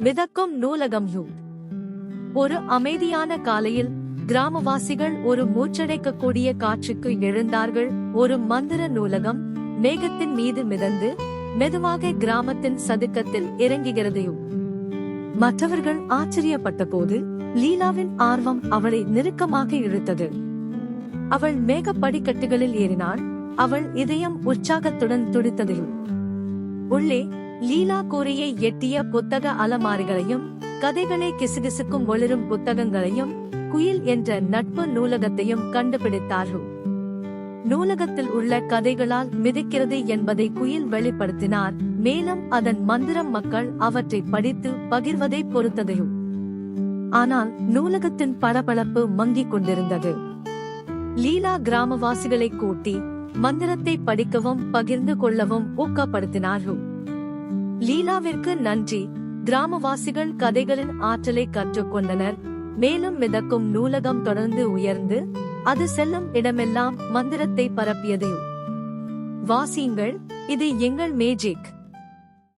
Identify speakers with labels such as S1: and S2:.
S1: மிதக்கும் நூலகம் யூ. ஒரு அமைதியான காலையில் கிராமவாசிகள் ஒரு மூச்சடைக்கக்கூடிய காற்றுக்கு எழுந்தார்கள். ஒரு மந்திர நூலகம் மேகத்தின் மீது மிதந்து மெதுவாக கிராமத்தின் சதுக்கத்தில் இறங்குகிறதையும் மற்றவர்கள் ஆச்சரியப்பட்ட போது லீலாவின் ஆர்வம் அவளை நெருக்கமாக இழுத்தது. அவள் மேக படிக்கட்டுகளில் ஏறினாள். அவள் இதயம் உற்சாகத்துடன் துடித்ததையும் உள்ளே லீலா கூரையை எட்டிய புத்தக அலமாரிகளையும் கதைகளை கிசுகிசுக்கும் ஒளிரும் புத்தகங்களையும் குயில் என்ற நட்பு நூலகத்தையும் கண்டுபிடித்தார்கள். நூலகத்தில் உள்ள கதைகளால் மிதக்கிறது என்பதை குயில் வெளிப்படுத்தினார். மேலும் அதன் மந்திரம் மக்கள் அவற்றை படித்து பகிர்வதை பொறுத்ததையும். ஆனால் நூலகத்தின் பளபளப்பு மங்கிக் கொண்டிருந்தது. லீலா கிராமவாசிகளை கூட்டி மந்திரத்தை படிக்கவும் பகிர்ந்து கொள்ளவும் ஊக்கப்படுத்தினார்கள். லீலாவிற்கு நன்றி. கிராமவாசிகள் கதைகளின் ஆற்றலை கற்றுக்கொண்டனர். மேலும் மிதக்கும் நூலகம் தொடர்ந்து உயர்ந்து அது செல்லும் இடமெல்லாம் மந்திரத்தை பரப்பியது. வாசியுங்கள். இது எங்கள் மேஜிக்.